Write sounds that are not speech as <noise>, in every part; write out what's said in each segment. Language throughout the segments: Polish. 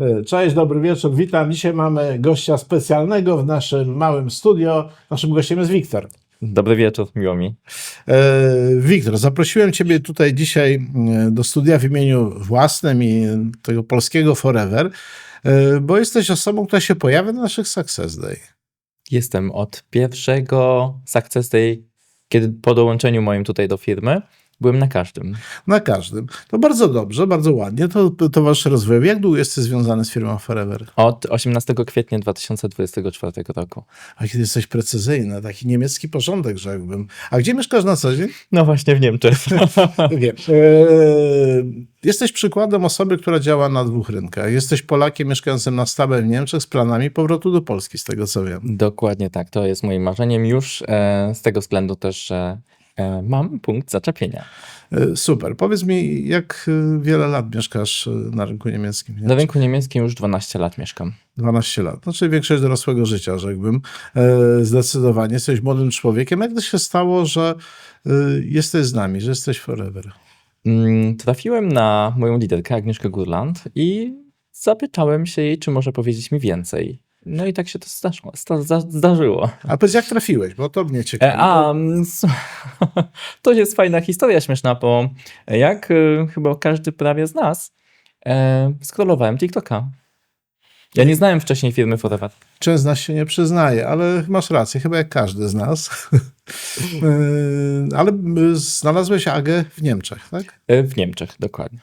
E, Cześć, dobry wieczór, witam. Dzisiaj mamy gościa specjalnego w naszym małym studio. Naszym gościem jest Wiktor. Dobry wieczór, miło mi. E, Wiktor, zaprosiłem Ciebie tutaj dzisiaj e, do studia w imieniu własnym i tego polskiego Forever, bo jesteś osobą, która się pojawia na naszych Success Day. Jestem od pierwszego Success Day, kiedy po dołączeniu moim tutaj do firmy, byłem na każdym. Na każdym. To bardzo dobrze, bardzo ładnie. To towarzyszy rozwojowi. Jak długo jesteś związany z firmą Forever? Od 18 kwietnia 2024 roku. A kiedy jesteś precyzyjny, taki niemiecki porządek, rzekłbym. A gdzie mieszkasz na co dzień? No właśnie w Niemczech. <laughs> Wiem. Eee, jesteś przykładem osoby, która działa na dwóch rynkach. Jesteś Polakiem mieszkającym na stałe w Niemczech z planami powrotu do Polski, z tego co wiem. Dokładnie tak, to jest moim marzeniem już e, z tego względu też, że e, mam punkt zaczepienia. Eee, super. Powiedz mi, jak e, wiele lat mieszkasz e, na rynku niemieckim? Na rynku niemieckim już 12 lat mieszkam. 12 lat. Znaczy większość dorosłego życia, rzekłbym. Zdecydowanie. Jesteś młodym człowiekiem. Jak to się stało, że e, jesteś z nami, że jesteś forever? Mm, Trafiłem na moją liderkę Agnieszkę Gurland i zapytałem się jej, czy może powiedzieć mi więcej. No i tak się to zdarzyło. sta- zda- zdarzyło. A powiedz, jak trafiłeś, bo to mnie ciekawi. E, a, <laughs> to jest fajna historia śmieszna, bo jak e, chyba każdy prawie z nas, e, scrollowałem TikToka. Ja nie znałem wcześniej firmy Forever. Część z nas się nie przyznaje, ale masz rację, chyba jak każdy z nas. Yy, <laughs> ale y, znalazłeś Agę w Niemczech, tak? E, W Niemczech, dokładnie.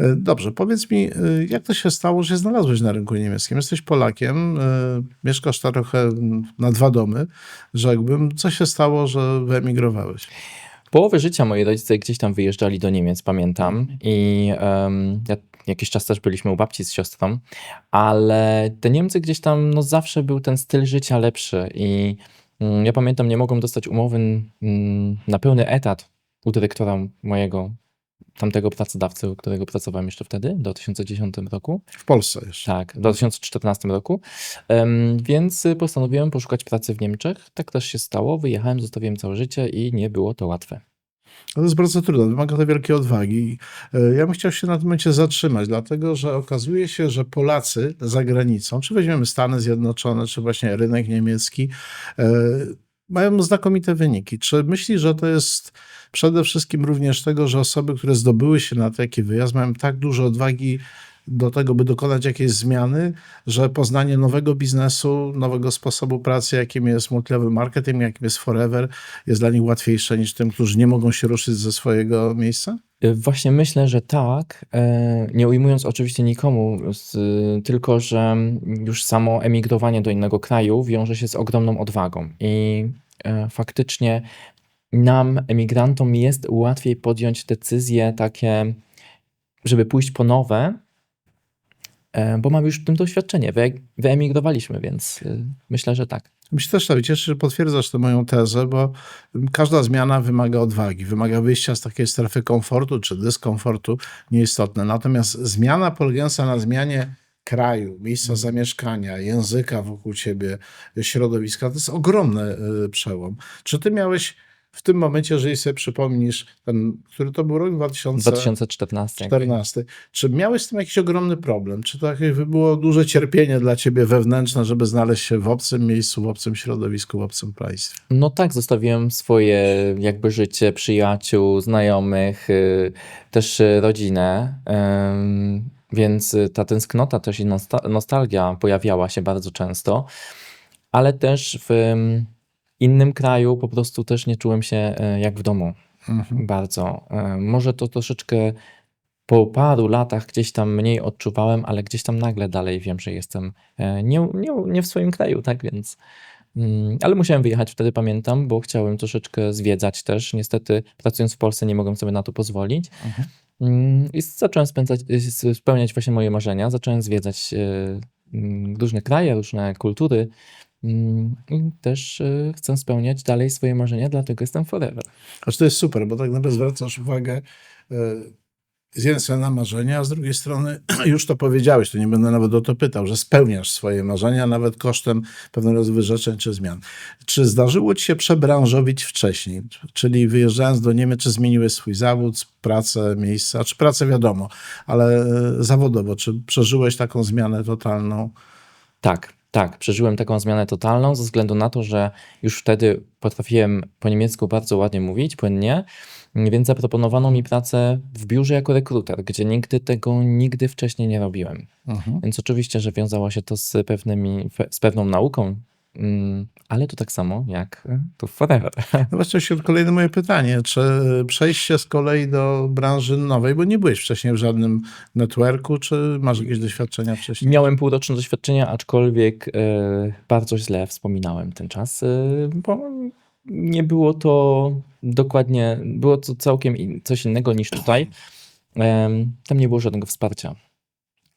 Yy, Dobrze, powiedz mi, yy, jak to się stało, że znalazłeś na rynku niemieckim? Jesteś Polakiem, yy, mieszkasz trochę na dwa domy, rzekłbym. Co się stało, że wyemigrowałeś? Połowę życia moi rodzice gdzieś tam wyjeżdżali do Niemiec, pamiętam. I em, ja jakiś czas też byliśmy u babci z siostrą, ale te Niemcy gdzieś tam, no zawsze był ten styl życia lepszy. I mm, ja pamiętam, nie mogłem dostać umowy mm, na pełny etat u dyrektora mojego tamtego pracodawcy, u którego pracowałem jeszcze wtedy, w 2010 roku. W Polsce jeszcze. Tak, w 2014 roku. Więc postanowiłem poszukać pracy w Niemczech. Tak też się stało. Wyjechałem, zostawiłem całe życie i nie było to łatwe. To jest bardzo trudne, wymaga to wielkiej odwagi. E, Ja bym chciał się na tym momencie zatrzymać, dlatego że okazuje się, że Polacy za granicą, czy weźmiemy Stany Zjednoczone, czy właśnie rynek niemiecki, e, mają znakomite wyniki. Czy myślisz, że to jest przede wszystkim również tego, że osoby, które zdobyły się na taki wyjazd, mają tak dużo odwagi do tego, by dokonać jakiejś zmiany, że poznanie nowego biznesu, nowego sposobu pracy, jakim jest multilevel marketing, jakim jest Forever, jest dla nich łatwiejsze niż tym, którzy nie mogą się ruszyć ze swojego miejsca? Y, Właśnie myślę, że tak, e, nie ujmując oczywiście nikomu, tylko że już samo emigrowanie do innego kraju wiąże się z ogromną odwagą i e, faktycznie nam, emigrantom, jest łatwiej podjąć decyzje takie, żeby pójść po nowe, bo mamy już w tym doświadczenie. Wy, wyemigrowaliśmy, więc y, myślę, że tak. Mi się też tak cieszę, że potwierdzasz tę moją tezę, bo każda zmiana wymaga odwagi, wymaga wyjścia z takiej strefy komfortu czy dyskomfortu, nieistotne. Natomiast zmiana polegająca na zmianie kraju, miejsca zamieszkania, języka wokół ciebie, środowiska, to jest ogromny y, przełom. Czy ty miałeś w tym momencie, jeżeli sobie przypomnisz, ten, który to był rok 2000? 2014. jak 14. Czy miałeś z tym jakiś ogromny problem? Czy to jakby było duże cierpienie dla ciebie wewnętrzne, żeby znaleźć się w obcym miejscu, w obcym środowisku, w obcym państwie? No tak, zostawiłem swoje jakby życie, przyjaciół, znajomych, y, też y, rodzinę, ym, więc y, ta tęsknota też i nosta- nostalgia pojawiała się bardzo często, ale też w innym kraju po prostu też nie czułem się y, jak w domu Mhm. bardzo. Y, Może to troszeczkę po paru latach gdzieś tam mniej odczuwałem, ale gdzieś tam nagle dalej wiem, że jestem e, nie, nie, nie w swoim kraju, tak więc. mm, Ale musiałem wyjechać wtedy, pamiętam, bo chciałem troszeczkę zwiedzać też. Niestety, pracując w Polsce, nie mogłem sobie na to pozwolić. Mhm. Mm, I zacząłem spędzać, spełniać właśnie moje marzenia. Zacząłem zwiedzać e, mm, różne kraje, różne kultury. Mm, I też e, chcę spełniać dalej swoje marzenia, dlatego jestem forever. Aż to jest super, bo tak naprawdę zwracasz uwagę, e, z jednej strony na marzenia, a z drugiej strony <clears throat> już to powiedziałeś, to nie będę nawet o to pytał, że spełniasz swoje marzenia, nawet kosztem pewnego rodzaju wyrzeczeń czy zmian. Czy zdarzyło ci się przebranżowić wcześniej? Czyli wyjeżdżając do Niemiec, czy zmieniłeś swój zawód, pracę, miejsca, czy pracę wiadomo, ale e, zawodowo, czy przeżyłeś taką zmianę totalną? Tak, tak, przeżyłem taką zmianę totalną ze względu na to, że już wtedy potrafiłem po niemiecku bardzo ładnie mówić, płynnie, więc zaproponowano mi pracę w biurze jako rekruter, gdzie nigdy tego nigdy wcześniej nie robiłem. Mhm. Więc oczywiście, że wiązało się to z, pewnymi, z pewną nauką, ale to tak samo jak tu w Forever. <laughs> No właśnie, się kolejne moje pytanie, czy przejście z kolei do branży nowej, bo nie byłeś wcześniej w żadnym networku, czy masz jakieś doświadczenia wcześniej? Miałem półroczne doświadczenia, aczkolwiek e, bardzo źle wspominałem ten czas, e, bo nie było to dokładnie, było to całkiem in, coś innego niż tutaj. Tam nie było żadnego wsparcia.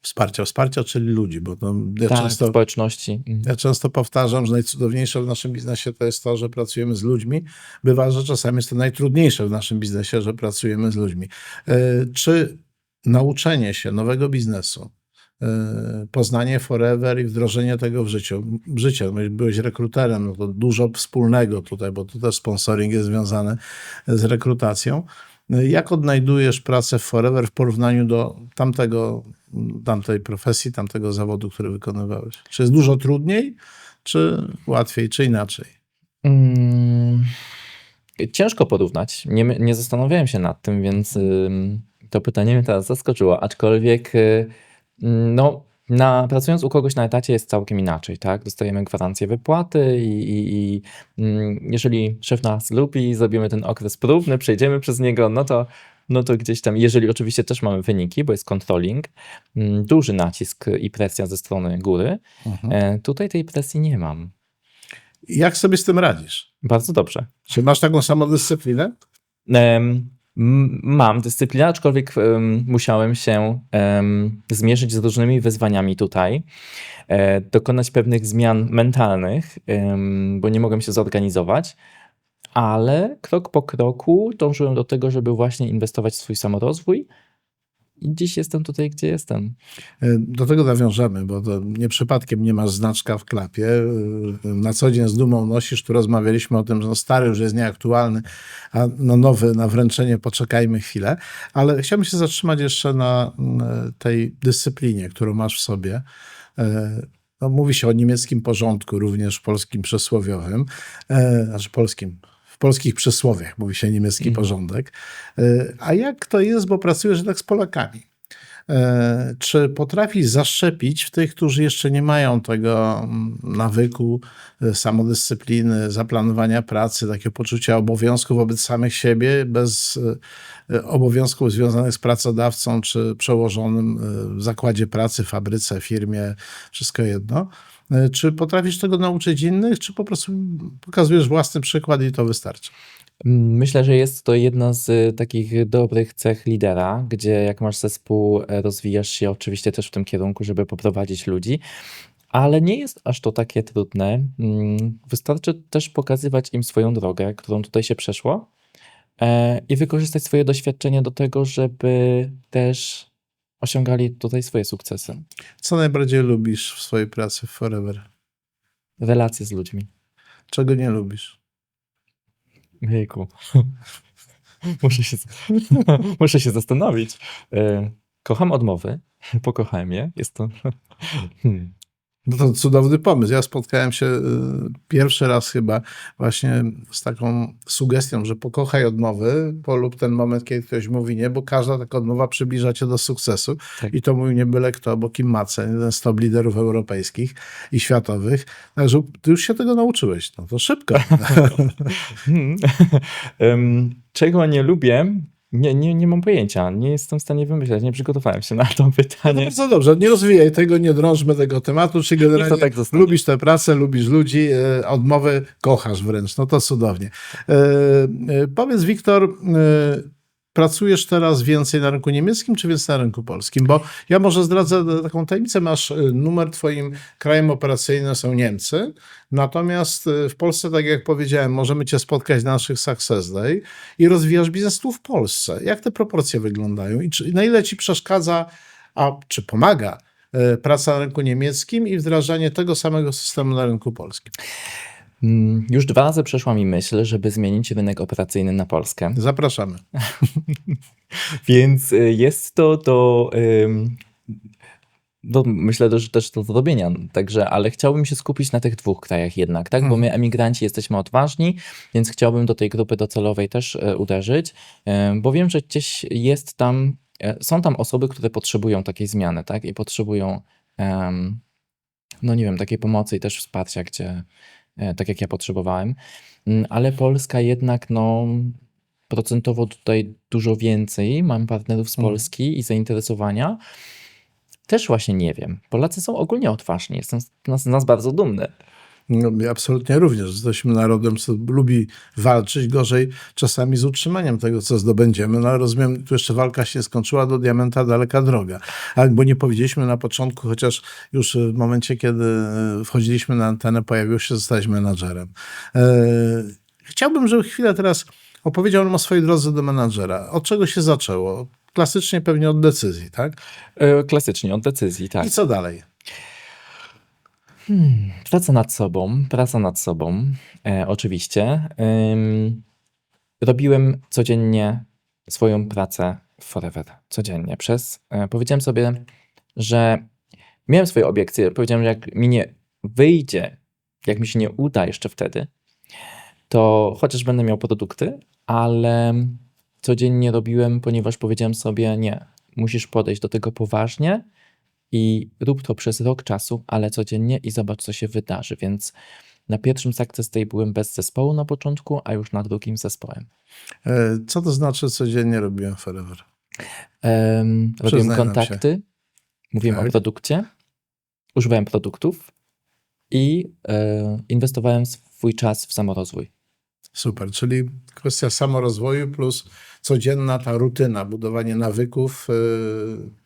Wsparcia, wsparcia, czyli ludzi, bo to ja, tak, często, społeczności. Mhm. ja często powtarzam, że najcudowniejsze w naszym biznesie to jest to, że pracujemy z ludźmi. Bywa, że czasami jest to najtrudniejsze w naszym biznesie, że pracujemy z ludźmi. E, Czy nauczenie się nowego biznesu, e, poznanie forever i wdrożenie tego w życiu, w życie, no, byłeś rekruterem, no to dużo wspólnego tutaj, bo tu też sponsoring jest związany z rekrutacją. Jak odnajdujesz pracę w Forever w porównaniu do tamtego, tamtej profesji, tamtego zawodu, który wykonywałeś? Czy jest dużo trudniej, czy łatwiej, czy inaczej? Mm, ciężko porównać. Nie, nie zastanawiałem się nad tym, więc to pytanie mnie teraz zaskoczyło. Aczkolwiek, y, no, na, pracując u kogoś na etacie jest całkiem inaczej, tak? Dostajemy gwarancję wypłaty i, i, i mm, jeżeli szef nas lubi, zrobimy ten okres próbny, przejdziemy przez niego, no to, no to gdzieś tam, jeżeli oczywiście też mamy wyniki, bo jest controlling, mm, duży nacisk i presja ze strony góry, e, tutaj tej presji nie mam. Jak sobie z tym radzisz? Bardzo dobrze. Czy masz taką samodyscyplinę? Em, m- Mam dyscyplinę, aczkolwiek em, musiałem się em, zmierzyć z różnymi wyzwaniami tutaj, e, dokonać pewnych zmian mentalnych, em, bo nie mogłem się zorganizować, ale krok po kroku dążyłem do tego, żeby właśnie inwestować w swój samorozwój i dziś jestem tutaj, gdzie jestem. E, Do tego nawiążemy, bo to nie przypadkiem nie masz znaczka w klapie. E, Na co dzień z dumą nosisz, tu rozmawialiśmy o tym, że no stary już jest nieaktualny, a no nowy na wręczenie poczekajmy chwilę. Ale chciałbym się zatrzymać jeszcze na mm, tej dyscyplinie, którą masz w sobie. E, No, mówi się o niemieckim porządku, również polskim przysłowiowym, e, znaczy polskim. Polskich przysłowiach mówi się niemiecki Mhm. porządek. E, A jak to jest, bo pracujesz jednak z Polakami? E, Czy potrafisz zaszczepić w tych, którzy jeszcze nie mają tego mm, nawyku, e, samodyscypliny, zaplanowania pracy, takiego poczucia obowiązku wobec samych siebie, bez obowiązków związanych z pracodawcą czy przełożonym w zakładzie pracy, fabryce, firmie, wszystko jedno? E, Czy potrafisz tego nauczyć innych, czy po prostu pokazujesz własny przykład i to wystarczy? Myślę, że jest to jedna z y, takich dobrych cech lidera, gdzie jak masz zespół, e, rozwijasz się oczywiście też w tym kierunku, żeby poprowadzić ludzi, ale nie jest aż to takie trudne. Mm, Wystarczy też pokazywać im swoją drogę, którą tutaj się przeszło e, i wykorzystać swoje doświadczenie do tego, żeby też osiągali tutaj swoje sukcesy. Co najbardziej lubisz w swojej pracy w Forever? Relacje z ludźmi. Czego nie lubisz? Jejku. <laughs> Muszę się, <laughs> muszę się zastanowić. E, Kocham odmowy, <laughs> pokochałem je. Jest to. Hmm. No to cudowny pomysł. Ja spotkałem się y, pierwszy raz chyba właśnie z taką sugestią, że pokochaj odmowy, polub ten moment, kiedy ktoś mówi nie, bo każda taka odmowa przybliża cię do sukcesu. Tak. I to mówił nie byle kto, bo Kim Macen, jeden z top liderów europejskich i światowych. Także ty już się tego nauczyłeś. No to szybko. <laughs> <laughs> Hmm. <laughs> Czego nie lubię? Nie, nie, nie mam pojęcia. Nie jestem w stanie wymyśleć. Nie przygotowałem się na to <laughs> pytanie. Bardzo dobrze, nie rozwijaj tego, nie drążmy tego tematu, czy generalnie tak lubisz tę pracę, lubisz ludzi, e, odmowy kochasz wręcz, no to cudownie. E, e, powiedz Wiktor, e, pracujesz teraz więcej na rynku niemieckim, czy więcej na rynku polskim? Bo ja może zdradzę taką tajemnicę, masz y, numer twoim krajem operacyjnym są Niemcy, natomiast y, w Polsce, tak jak powiedziałem, możemy cię spotkać na naszych Success Day i rozwijasz biznes tu w Polsce. Jak te proporcje wyglądają i czy, na ile ci przeszkadza, a czy pomaga y, praca na rynku niemieckim i wdrażanie tego samego systemu na rynku polskim? Mm, Już dwa razy przeszła mi myśl, żeby zmienić rynek operacyjny na Polskę. Zapraszamy. <laughs> Więc y, jest to ym, do myślę, że też do zrobienia. Także, ale chciałbym się skupić na tych dwóch krajach jednak, tak? Bo Mhm. my emigranci jesteśmy odważni, więc chciałbym do tej grupy docelowej też e, uderzyć, e, bo wiem, że gdzieś jest tam, są tam osoby, które potrzebują takiej zmiany, tak? I potrzebują, no nie wiem, takiej pomocy i też wsparcia, gdzie, tak jak ja potrzebowałem. Mm, Ale Polska jednak, no, procentowo tutaj dużo więcej. Mam partnerów z Mhm. Polski i zainteresowania. Też właśnie nie wiem. Polacy są ogólnie odważni. Jestem z nas, z nas bardzo dumny. No, absolutnie również. Jesteśmy narodem, co lubi walczyć, gorzej czasami z utrzymaniem tego, co zdobędziemy. No ale rozumiem, tu jeszcze walka się skończyła, do diamenta daleka droga. Bo nie powiedzieliśmy na początku, chociaż już w momencie, kiedy wchodziliśmy na antenę, pojawił się, zostałeś menadżerem. E, Chciałbym, żeby chwilę teraz opowiedział nam o swojej drodze do menadżera. Od czego się zaczęło? Klasycznie pewnie od decyzji, tak? E, Klasycznie, od decyzji, tak. I co dalej? Hmm, praca nad sobą, praca nad sobą, e, oczywiście. Ym, robiłem codziennie swoją pracę forever, codziennie. Przez, e, powiedziałem sobie, że miałem swoje obiekcje. Powiedziałem, że jak mi nie wyjdzie, jak mi się nie uda jeszcze wtedy, to chociaż będę miał produkty, ale codziennie robiłem, ponieważ powiedziałem sobie, nie, musisz podejść do tego poważnie i rób to przez rok czasu, ale codziennie i zobacz, co się wydarzy. Więc na pierwszym Success Day byłem bez zespołu na początku, a już na drugim zespołem. E, Co to znaczy codziennie robiłem forever? Um, robiłem kontakty, mówiłem Tak. o produkcie, używałem produktów i e, inwestowałem swój czas w samorozwój. Super, czyli kwestia samorozwoju plus codzienna ta rutyna, budowanie nawyków, yy,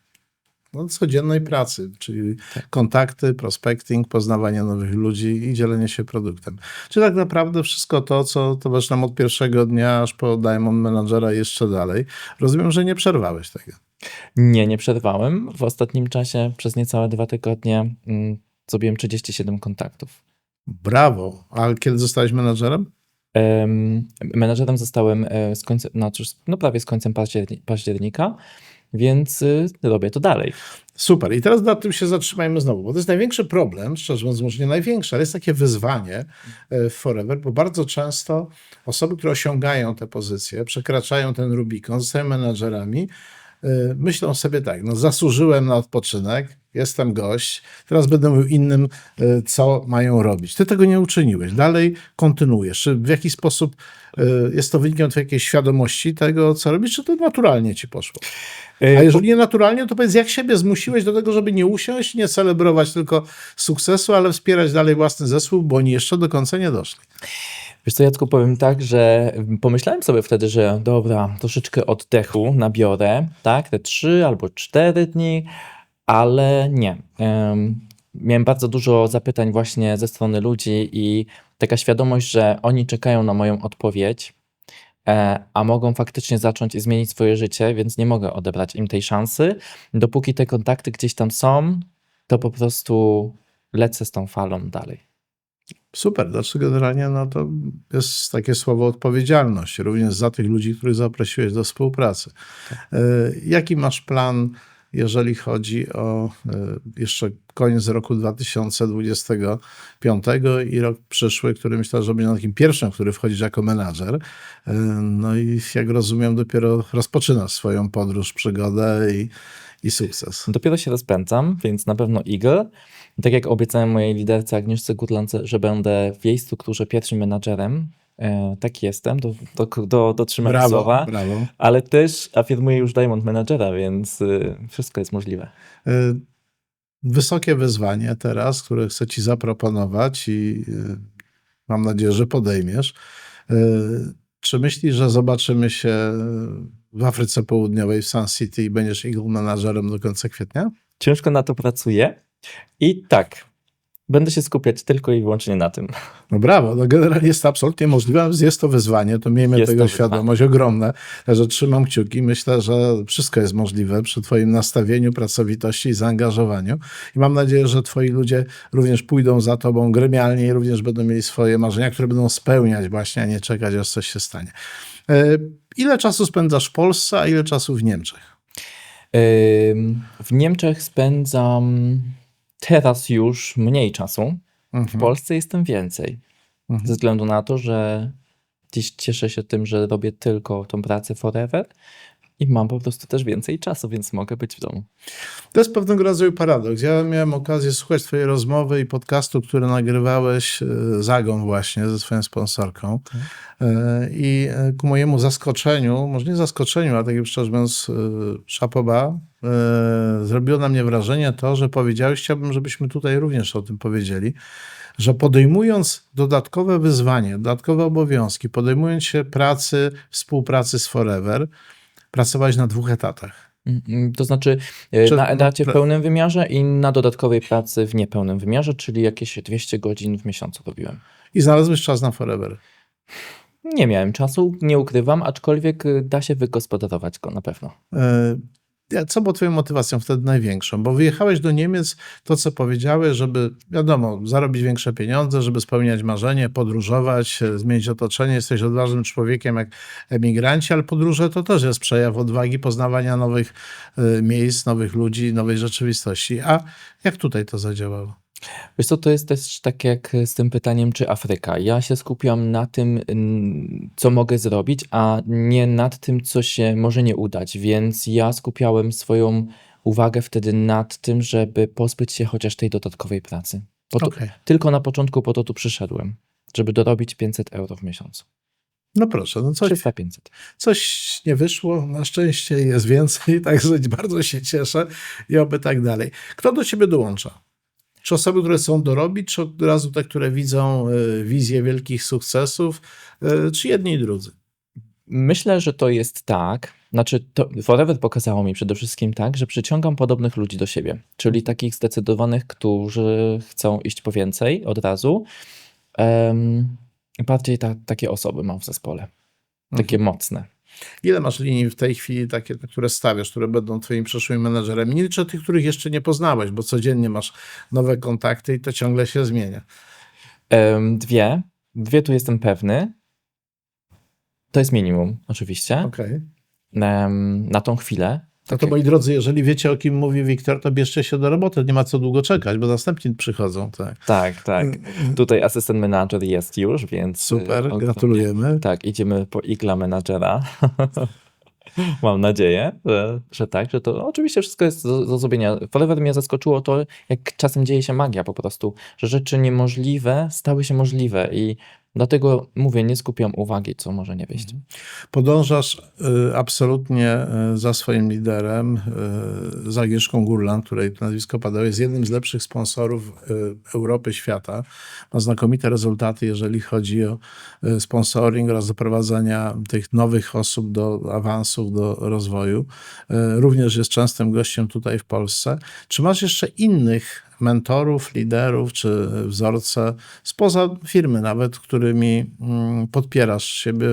no, codziennej pracy, czyli kontakty, prospecting, poznawanie nowych ludzi i dzielenie się produktem. Czy tak naprawdę wszystko to, co towarzyszy nam od pierwszego dnia aż po Diamond Managera i jeszcze dalej, rozumiem, że nie przerwałeś tego. Nie, nie przerwałem. W ostatnim czasie przez niecałe dwa tygodnie mm, zrobiłem 37 kontaktów. Brawo, a kiedy zostałeś menadżerem? Em, Menadżerem zostałem e, z końcem, no, no prawie z końcem październi- października, więc y, robię to dalej. Super. I teraz nad tym się zatrzymajmy znowu, bo to jest największy problem, szczerze mówiąc, może nie największy, ale jest takie wyzwanie e, w Forever, bo bardzo często osoby, które osiągają te pozycje, przekraczają ten Rubikon, zostają menadżerami, e, myślą sobie tak, no zasłużyłem na odpoczynek, jestem gość, teraz będę mówił innym, e, co mają robić. Ty tego nie uczyniłeś, dalej kontynuujesz. Czy w jakiś sposób e, jest to wynikiem twojej jakiejś świadomości tego, co robisz, czy to naturalnie ci poszło? A E, jeżeli nie naturalnie, to powiedz, jak siebie zmusiłeś do tego, żeby nie usiąść, nie celebrować tylko sukcesu, ale wspierać dalej własny zespół, bo oni jeszcze do końca nie doszli. Wiesz co, Jacku, powiem tak, że pomyślałem sobie wtedy, że dobra, troszeczkę oddechu nabiorę, tak, te trzy albo cztery dni, ale nie. Em, miałem bardzo dużo zapytań właśnie ze strony ludzi i taka świadomość, że oni czekają na moją odpowiedź, e, a mogą faktycznie zacząć i zmienić swoje życie, więc nie mogę odebrać im tej szansy. Dopóki te kontakty gdzieś tam są, to po prostu lecę z tą falą dalej. Super, znaczy generalnie no to jest takie słowo odpowiedzialność, również za tych ludzi, których zaprosiłeś do współpracy. E, Jaki masz plan, jeżeli chodzi o e, jeszcze koniec roku 2025 i rok przyszły, który myślę, że będzie takim pierwszym, który wchodzisz jako menadżer. E, No i jak rozumiem, dopiero rozpoczynasz swoją podróż, przygodę i, i sukces. Dopiero się rozpędzam, więc na pewno Eagle. Tak jak obiecałem mojej liderce Agnieszce Gutland, że będę w jej strukturze pierwszym menadżerem, tak jestem, do, do, do, dotrzymam Brawo, słowa, brawo. ale też afirmuję już Diamond Managera, więc y, wszystko jest możliwe. Y, Wysokie wyzwanie teraz, które chcę Ci zaproponować i y, mam nadzieję, że podejmiesz. Y, Czy myślisz, że zobaczymy się w Afryce Południowej, w Sun City i będziesz Eagle Managerem do końca kwietnia? Ciężko na to pracuję i tak, będę się skupiać tylko i wyłącznie na tym. No brawo, no generalnie jest to absolutnie możliwe, jest to wyzwanie, to miejmy Jest tego to wyzwanie. świadomość ogromne, także trzymam kciuki, myślę, że wszystko jest możliwe przy twoim nastawieniu, pracowitości i zaangażowaniu i mam nadzieję, że twoi ludzie również pójdą za tobą gremialnie i również będą mieli swoje marzenia, które będą spełniać właśnie, a nie czekać, aż coś się stanie. E, Ile czasu spędzasz w Polsce, a ile czasu w Niemczech? W Niemczech spędzam teraz już mniej czasu. W Mhm. Polsce jestem więcej. Mhm. Ze względu na to, że dziś cieszę się tym, że robię tylko tą pracę forever i mam po prostu też więcej czasu, więc mogę być w domu. To jest pewnego rodzaju paradoks. Ja miałem okazję słuchać twojej rozmowy i podcastu, który nagrywałeś e, z Agą właśnie, ze swoją sponsorką. E, I e, ku mojemu zaskoczeniu, może nie zaskoczeniu, ale takim szczerze mówiąc szapoba, zrobiło na mnie wrażenie to, że powiedziałeś, chciałbym, żebyśmy tutaj również o tym powiedzieli, że podejmując dodatkowe wyzwanie, dodatkowe obowiązki, podejmując się pracy, współpracy z Forever, pracowałeś na dwóch etatach. Mm, mm, To znaczy e, Czy- na etacie w pełnym wymiarze i na dodatkowej pracy w niepełnym wymiarze, czyli jakieś 200 godzin w miesiącu robiłem. I znalazłeś czas na Forever. Nie miałem czasu, nie ukrywam, aczkolwiek y, da się wygospodarować go na pewno. Co było twoją motywacją wtedy największą? Bo wyjechałeś do Niemiec, to co powiedziałeś, żeby, wiadomo, zarobić większe pieniądze, żeby spełniać marzenie, podróżować, e, zmienić otoczenie. Jesteś odważnym człowiekiem jak emigranci, ale podróże to też jest przejaw odwagi, poznawania nowych e, miejsc, nowych ludzi, nowej rzeczywistości. A jak tutaj to zadziałało? Wiesz co, to jest też tak jak z tym pytaniem, czy Afryka. Ja się skupiam na tym, co mogę zrobić, a nie nad tym, co się może nie udać, więc ja skupiałem swoją uwagę wtedy nad tym, żeby pozbyć się chociaż tej dodatkowej pracy. Po to, Okej. Tylko na początku po to tu przyszedłem, żeby dorobić 500 euro w miesiącu. No proszę, no coś, 300-500. coś nie wyszło, na szczęście jest więcej, <laughs> także bardzo się cieszę i oby tak dalej. Kto do ciebie dołącza? Czy osoby, które chcą dorobić, czy od razu te, które widzą y, wizję wielkich sukcesów, y, czy jedni i drudzy? Myślę, że to jest tak. Znaczy, to Forever pokazało mi przede wszystkim tak, że przyciągam podobnych ludzi do siebie, czyli takich zdecydowanych, którzy chcą iść po więcej od razu. Em, bardziej ta, takie osoby mam w zespole. Takie mocne. Ile masz linii w tej chwili takie, na które stawiasz, które będą twoimi przyszłymi menedżerami? Nie liczę tych, których jeszcze nie poznałeś, bo codziennie masz nowe kontakty i to ciągle się zmienia. Dwie. Dwie tu jestem pewny. To jest minimum, oczywiście. Em, na tą chwilę. No to moi drodzy, jeżeli wiecie o kim mówi Wiktor, to bierzcie się do roboty. Nie ma co długo czekać, bo następni przychodzą. Tak. Tak, tak. Tutaj asystent manager jest już, więc. y, Super, gratulujemy. Tak, idziemy po igla menadżera. <laughs> Mam nadzieję, że, że tak, że to oczywiście wszystko jest do, do zrobienia. Forever mnie zaskoczyło to, jak czasem dzieje się magia po prostu, że rzeczy niemożliwe stały się możliwe i dlatego mówię, nie skupiam uwagi, co może nie wyjść. Podążasz y, absolutnie y, za swoim liderem, y, za Agnieszką Gurlan, której nazwisko padało, jest jednym z lepszych sponsorów Europy, świata. Ma znakomite rezultaty, jeżeli chodzi o sponsoring oraz doprowadzenia tych nowych osób do awansów, do rozwoju. Również jest częstym gościem tutaj w Polsce. Czy masz jeszcze innych mentorów, liderów czy wzorce spoza firmy nawet, którymi mm, podpierasz siebie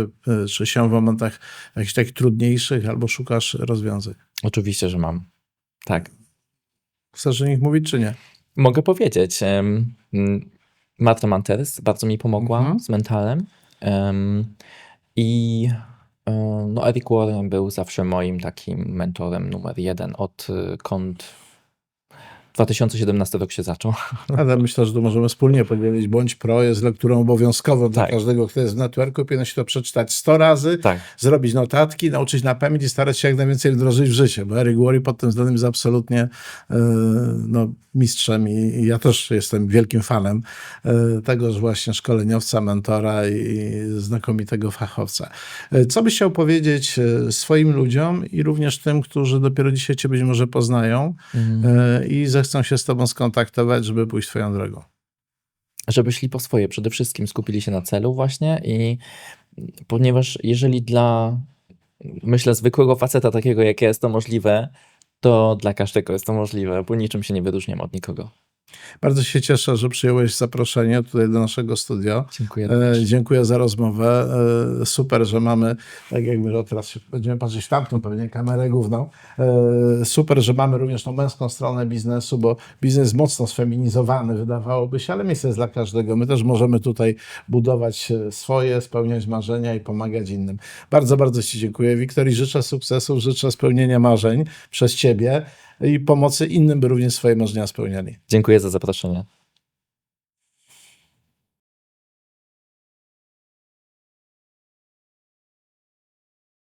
y, czy się w momentach jakichś takich trudniejszych albo szukasz rozwiązań? Oczywiście, że mam. Tak. Chcesz o nich mówić czy nie? Mogę powiedzieć. Marta Manteres bardzo mi pomogła Mhm. z mentalem. em, I e, no, Eric Warren był zawsze moim takim mentorem numer jeden, odkąd 2017 rok się zaczął. <laughs> Ale myślę, że tu możemy wspólnie podzielić. Bądź Pro jest lekturą obowiązkową dla Tak. każdego, kto jest w networku. Powinno się to przeczytać 100 razy, Tak. zrobić notatki, nauczyć na pamięć i starać się jak najwięcej wdrożyć w życie, bo Eric Worre pod tym względem jest absolutnie e, no, mistrzem i, ja też jestem wielkim fanem e, tegoż właśnie szkoleniowca, mentora i, znakomitego fachowca. E, Co byś chciał powiedzieć swoim ludziom i również tym, którzy dopiero dzisiaj cię być może poznają Mhm. i zechcą się z tobą skontaktować, żeby pójść twoją drogą? żeby szli po swoje. Przede wszystkim skupili się na celu właśnie i ponieważ jeżeli dla myślę, zwykłego faceta takiego, jak ja jest to możliwe, to dla każdego jest to możliwe, bo niczym się nie wyróżniam od nikogo. Bardzo się cieszę, że przyjąłeś zaproszenie tutaj do naszego studia. Dziękuję. E, dziękuję za rozmowę. E, super, że mamy, tak jakby że teraz się będziemy patrzeć w tamtą pewnie kamerę główną. E, super, że mamy również tą męską stronę biznesu, bo biznes mocno sfeminizowany wydawałoby się, ale miejsce jest dla każdego. My też możemy tutaj budować e, swoje, spełniać marzenia i pomagać innym. Bardzo, bardzo Ci dziękuję, Wiktor, i życzę sukcesów, życzę spełnienia marzeń przez Ciebie i pomocy innym, by również swoje marzenia spełniali. Dziękuję za zaproszenie.